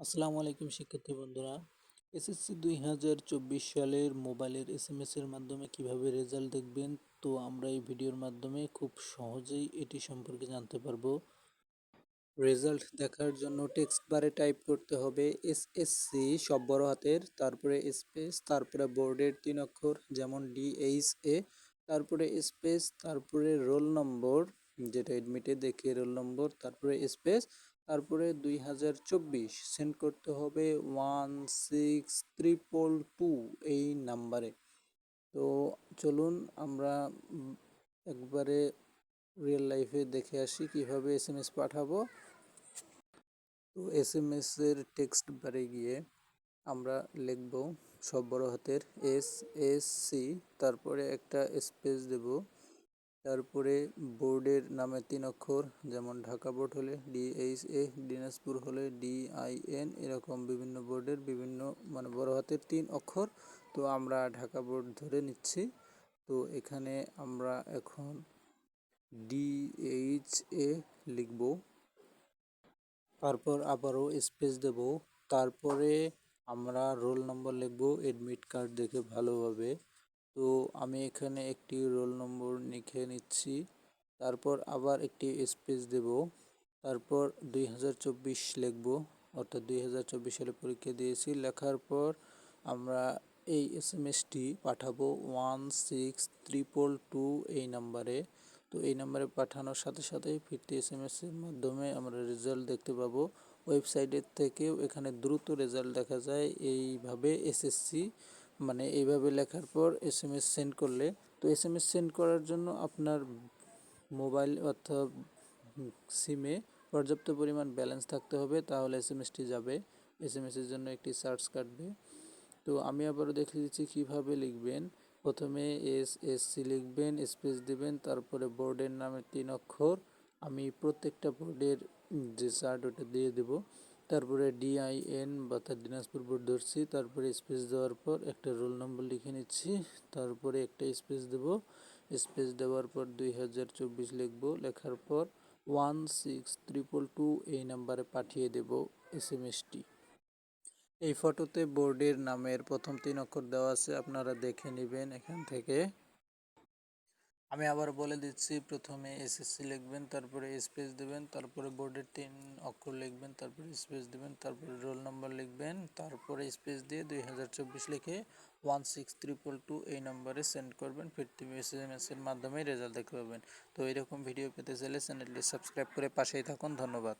আসসালামু আলাইকুম শিক্ষার্থী বন্ধুরা। এসএসসি দুই হাজার চব্বিশ সালের মোবাইলের এস এম এর মাধ্যমে কীভাবে রেজাল্ট দেখবেন, তো আমরা এই ভিডিওর মাধ্যমে খুব সহজেই এটি সম্পর্কে জানতে পারব। রেজাল্ট দেখার জন্য টেক্সট বারে টাইপ করতে হবে এসএসসি সব বড় হাতের, তারপরে স্পেস, তারপরে বোর্ডের তিন অক্ষর, যেমন ডিএইচ এ তারপরে স্পেস, তারপরে রোল নম্বর যেটা এডমিটে দেখে রোল নম্বর, তারপরে স্পেস তারপরে দুই হাজার চব্বিশ সেন্ড করতে হবে ওয়ান সিক্স ত্রিপল টু এই নাম্বারে তো চলুন আমরা একবারে রিয়েল লাইফে দেখে আসি কীভাবে এস এম এস পাঠাবো। তো এস এম এস এর টেক্সট বারে গিয়ে আমরা লিখব সব বড় হাতের এস এস সি তারপরে একটা স্পেস দেব। তারপরে বোর্ডের নামে তিন অক্ষর, যেমন ঢাকা বোর্ড হলে ডিএইচ এ দিনাজপুর হলে ডিআইএন, এরকম বিভিন্ন বোর্ডের বিভিন্ন মানে বড় হাতের তিন অক্ষর। তো আমরা ঢাকা বোর্ড ধরে নিচ্ছি। তো এখানে আমরা এখন ডিএইচ এ লিখব। তারপর আবারও স্পেস দেব। তারপরে আমরা রোল নম্বর লিখব এডমিট কার্ড দেখে ভালোভাবে। তো আমি এখানে একটি রোল নম্বর লিখে নিচ্ছি। তারপর আবার একটি স্পেস দেব। তারপর দুই হাজার চব্বিশ লিখব, অর্থাৎ দুই হাজার চব্বিশ সালে পরীক্ষা দিয়েছি। লেখার পর আমরা এই এস এম এসটি পাঠাবো ওয়ান সিক্স ত্রিপল টু এই নাম্বারে। তো এই নাম্বারে পাঠানোর সাথে সাথে ফিরতি এস এম এর মাধ্যমে আমরা রেজাল্ট দেখতে পাবো। ওয়েবসাইটের থেকেও এখানে দ্রুত রেজাল্ট দেখা যায়। এইভাবে এসএসসি মানে এইভাবে লেখার পর এস এম এস সেন্ড করলে, তো এস এম এস সেন্ড করার জন্য আপনার মোবাইল অর্থাৎ সিমে পর্যাপ্ত পরিমাণ ব্যালেন্স থাকতে হবে, তাহলে এস এম এসটি যাবে। এস এম এসের জন্য একটি সার্চ কাটবে। তো আমি আবারও দেখে দিচ্ছি কীভাবে লিখবেন। প্রথমে এস এস সি লিখবেন স্পেস দিবেন, তারপরে বোর্ডের নামে তিন অক্ষর। আমি প্রত্যেকটা বোর্ডের যে চার্ট ওটা দিয়ে দেব। তারপরে ডিআইএন বা তার দিনাজপুর বোর্ড ধরছি, তারপরে স্পেস দেওয়ার পর একটা রোল নম্বর লিখে নিচ্ছি, তারপরে একটা স্পেস দেব স্পেস দেওয়ার পর দুই হাজার চব্বিশ লিখব, লেখার পর ওয়ান সিক্স ট্রিপল টু এই নাম্বারে পাঠিয়ে দেব এস এম এসটি এই ফটোতে বোর্ডের নামের প্রথম তিন অক্ষর দেওয়া আছে, আপনারা দেখে নেবেন এখান থেকে। আমি আবার বলে দিচ্ছি, প্রথমে এসএসসি লিখবেন, তারপরে স্পেস দেবেন, তারপরে বোর্ডের তিন অক্ষর লিখবেন, তারপরে স্পেস দেবেন, তারপরে রোল নম্বর লিখবেন, তারপরে স্পেস দিয়ে দুই হাজার চব্বিশ লিখে ওয়ান সিক্স ত্রিপল টু এই নম্বরে সেন্ড করবেন, ফিরতি এস এর মাধ্যমে রেজাল্ট দেখতে পাবেন। তো এরকম ভিডিও পেতে চাইলে চ্যানেলটি সাবস্ক্রাইব করে পাশেই থাকুন, ধন্যবাদ।